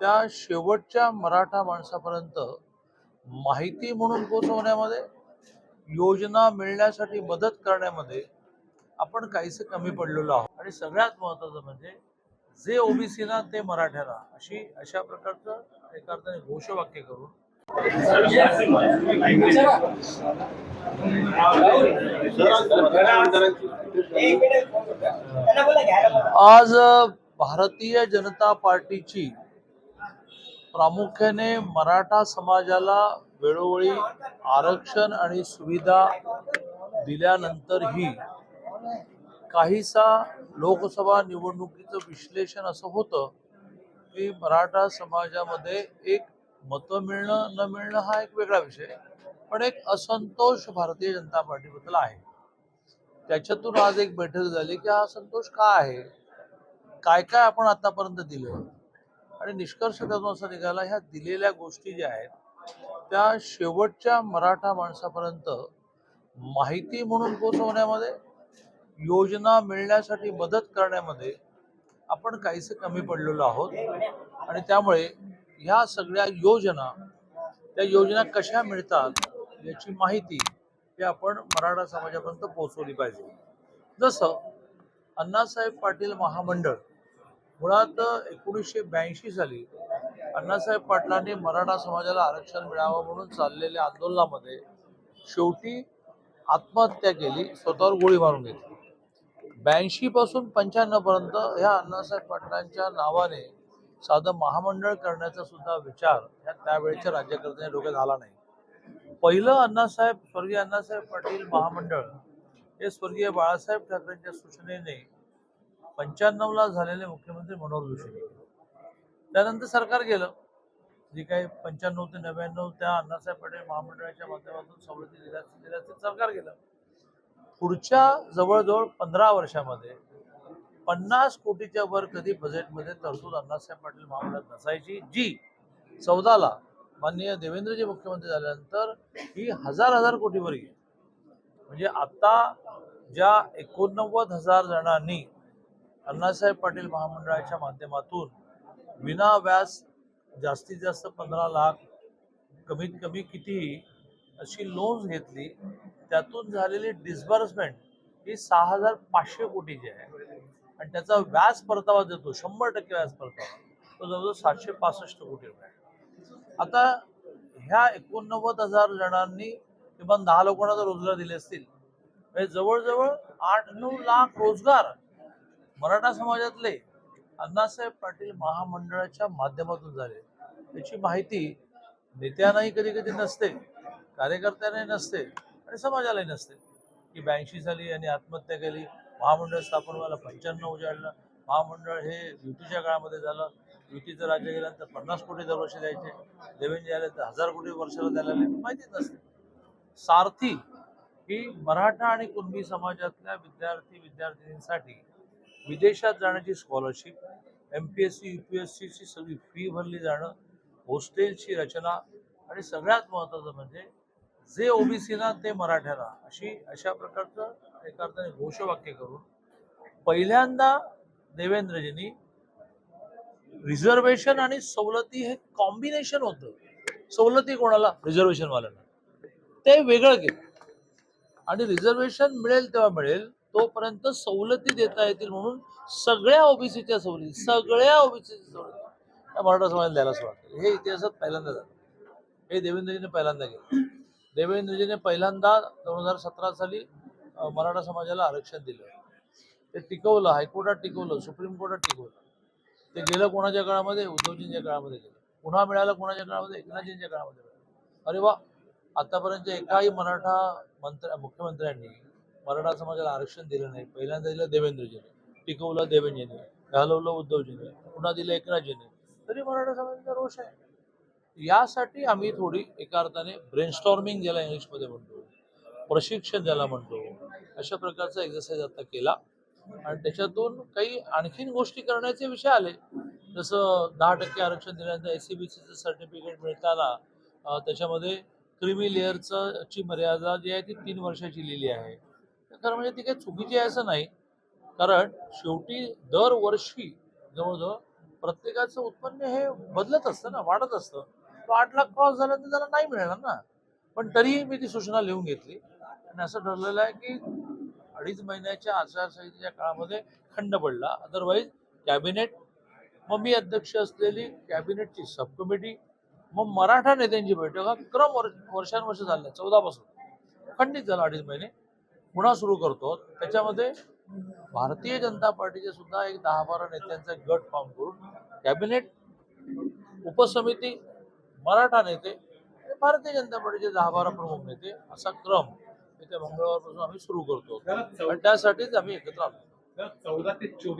त्या शेवटच्या मराठा माणसापर्यंत माहिती म्हणून पोचवण्यामध्ये योजना मिळण्यासाठी मदत करण्यामध्ये आपण काहीसे कमी पडलेलो आहोत. आणि सगळ्यात महत्वाचं म्हणजे जे ओबीसीना ते मराठ्याला अशी अशा प्रकारचं एका अर्थाने घोषवाक्य करून. आज भारतीय जनता पार्टीची प्रामुख्याने मराठा समाजाला वेळोवेळी आरक्षण आणि सुविधा दिल्यानंतरही काहीसा लोकसभा निवडणुकीचं विश्लेषण असं होतं की मराठा समाजामध्ये एक मतं मिळणं न मिळणं हा एक वेगळा विषय. पण एक असंतोष भारतीय जनता पार्टीबद्दल आहे. त्याच्यातून आज एक बैठक झाली की हा संतोष का आहे? काय काय आपण आतापर्यंत दिलं? आणि निष्कर्ष त्यातून असा निघाला ह्या दिलेल्या गोष्टी ज्या आहेत त्या शेवटच्या मराठा माणसापर्यंत माहिती म्हणून पोचवण्यामध्ये योजना मिळण्यासाठी मदत करण्यामध्ये आपण काहीसे कमी पडलेलो आहोत. आणि त्यामुळे ह्या सगळ्या योजना त्या योजना कशा मिळतात याची माहिती ही आपण मराठा समाजापर्यंत पोहोचवली पाहिजे. जसं अण्णासाहेब पाटील महामंडळ मुळात एकोणीसशे ब्याऐंशी साली अण्णासाहेब पाटलांनी मराठा समाजाला आरक्षण मिळावं म्हणून चाललेल्या आंदोलनामध्ये शेवटी आत्महत्या केली स्वतःवर गोळी मारून घेतली. ब्याऐंशीपासून पासून पंच्याण्णव पर्यंत ह्या अण्णासाहेब पाटलांच्या नावाने साधं महामंडळ करण्याचा सुद्धा विचार ह्या त्यावेळेच्या राज्यकर्त्यांनी डोक्यात आला नाही. पहिलं अण्णासाहेब स्वर्गीय अण्णासाहेब पाटील महामंडळ हे स्वर्गीय बाळासाहेब ठाकरेंच्या सूचनेने पंच्याण्णवला झालेले मुख्यमंत्री मनोहर जोशी त्यानंतर सरकार गेलं. जे काही पंच्याण्णव ते नव्याण्णव त्या अण्णासाहेब पाटील महामंडळाच्या माध्यमातून सवलती दिल्या दिल्या ते सरकार गेलं. पुढच्या जवळजवळ पंधरा वर्षामध्ये पन्नास कोटीच्या वर कधी बजेटमध्ये तरतूद अण्णासाहेब पाटील महामंडळात नसायची जी चौदाला माननीय देवेंद्रजी मुख्यमंत्री झाल्यानंतर ही हजार हजार कोटीवर गेली. म्हणजे आता ज्या एकोणनव्वद हजार जणांनी अण्णासाहेब पाटील महामंडळाच्या माध्यमातून विना व्यास जास्तीत जास्त पंधरा लाख कमीत कमी कितीही अशी लोन्स घेतली त्यातून झालेली डिस्बर्समेंट ही सहा हजार पाचशे कोटीची आहे आणि त्याचा व्याज परतावा देतो शंभर टक्के व्याज परतावा तो जवळजवळ सातशे पासष्ट कोटी रुपये आहे. आता ह्या एकोणनव्वद हजार जणांनी किमान दहा लोकांना जर रोजगार दिले असतील म्हणजे जवळजवळ आठ नऊ लाख रोजगार मराठा समाजातले अण्णासाहेब पाटील महामंडळाच्या माध्यमातून झाले. त्याची माहिती नेत्यांनाही कधी कधी नसते कार्यकर्त्यांनाही नसते आणि समाजालाही नसते. की ब्याऐंशी साली यांनी आत्महत्या केली महामंडळ स्थापन व्हायला पंच्याण्णव उजाडलं महामंडळ हे युतीच्या काळामध्ये झालं. युतीचं राज्य गेल्यानंतर पन्नास कोटी दरवर्षी द्यायचे देवेंद्र आले तर हजार कोटी वर्षाला द्यायला माहितीच नसते. सारथी ही मराठा आणि कुणबी समाजातल्या विद्यार्थी विद्यार्थिनींसाठी विदेशात जाण्याची scholarship M P S C U P S सीची सगळी फी भरली जाणं हॉस्टेलची रचना आणि सगळ्यात महत्त्वाचं म्हणजे जे ओबीसीना ते मराठ्याला अशी अशा प्रकारचं एका अर्थाने घोषवाक्य करून पहिल्यांदा देवेंद्रजींनी रिझर्वेशन आणि सवलती हे कॉम्बिनेशन होतं. सवलती कोणाला? रिझर्वेशनवाल्यांना ते वेगळं केलं. आणि रिझर्वेशन मिळेल तेव्हा मिळेल तोपर्यंत सवलती देता येतील म्हणून सगळ्या ओबीसीच्या सवलती सगळ्या ओबीसीच्या सवलती. त्या मराठा समाजाला द्यायला सुरुवात हे इतिहासात पहिल्यांदा झालं. हे देवेंद्रजीने पहिल्यांदा केलं. देवेंद्रजीने पहिल्यांदा दोन हजार सतरा साली मराठा समाजाला आरक्षण दिलं. ते टिकवलं हायकोर्टात टिकवलं सुप्रीम कोर्टात टिकवलं. ते गेलं कोणाच्या काळामध्ये? उद्धवजींच्या काळामध्ये गेलं. पुन्हा मिळालं कोणाच्या काळामध्ये? एकनाथजींच्या काळामध्ये मिळालं. अरे वा! आतापर्यंत एकाही मराठा मंत्र मुख्यमंत्र्यांनी मराठा समाजाला आरक्षण दिलं नाही. पहिल्यांदा दिलं देवेंद्रजीने. टिकवलं देवेंद्रजीने. घालवलं उद्धवजीने. पुन्हा दिलं एकनाथजीने. तरी मराठा समाजाचा रोष आहे. यासाठी आम्ही थोडी एका अर्थाने ब्रेनस्टॉर्मिंग ज्याला इंग्लिशमध्ये म्हणतो प्रशिक्षण ज्याला म्हणतो अशा प्रकारचा एक्झरसाइज आता केला. आणि त्याच्यातून काही आणखीन गोष्टी करण्याचे विषय आले. जसं दहा टक्के आरक्षण दिल्यानंतर एस सी बी सीचं सर्टिफिकेट मिळताना त्याच्यामध्ये क्रिमी लेअरचं ची मर्यादा जी आहे ती तीन वर्षाची लिहिली आहे. खरं म्हणजे ती काही चुकीची आहे असं नाही. कारण शेवटी दरवर्षी जवळजवळ प्रत्येकाचं उत्पन्न हे बदलत असतं ना वाढत असतं. तो आठ लाख क्रॉस झाल्यानंतर त्याला नाही मिळणार ना. पण तरीही मी ती सूचना लिहून घेतली. आणि असं ठरलेलं आहे की अडीच महिन्याच्या आचारसंहितेच्या काळामध्ये खंड पडला. अदरवाईज कॅबिनेट मग मी अध्यक्ष असलेली कॅबिनेटची सब कमिटी मग मराठा नेत्यांची बैठक हा क्रम वर्ष वर्षानुवर्ष झाल्या चौदापासून खंडित झाला अडीच महिने. पुन्हा सुरू करतो. त्याच्यामध्ये भारतीय जनता पार्टीचे सुद्धा एक दहा बारा नेत्यांचा गट फॉर्म करून कॅबिनेट उपसमिती मराठा नेते भारतीय जनता पार्टीचे दहा बारा प्रमुख नेते असा क्रम येत्या मंगळवारपासून आम्ही सुरू करतो. आणि त्यासाठीच आम्ही एकत्र आलो. चौदा ते चोवीस